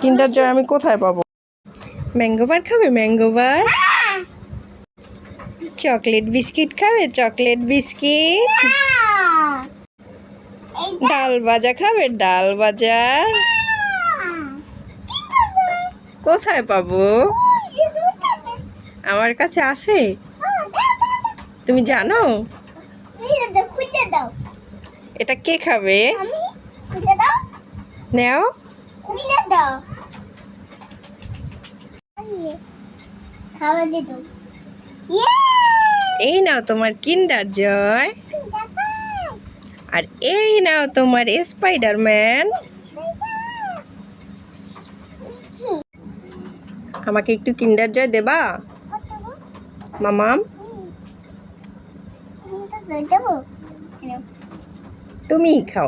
কিন্ডার জয় আমি কোথায় পাবো? ম্যাঙ্গো খাবে? ম্যাঙ্গো চকলেট বিস্কিট খাবে? চকলেট বিস্কিট ডাল ভাজা খাবে? ডাল ভাজা কোথায় পাবো? আমার কাছে আছে? তুমি জানো? এটা কে খাবে? নেও। ইয়ে! এই নাও তোমার কিন্ডার জয়। আর এই নাও তোমার স্পাইডারম্যান। আমাকে একটু কিন্ডার জয় দেবা? মামাম। দেবো। তুমিই খাও।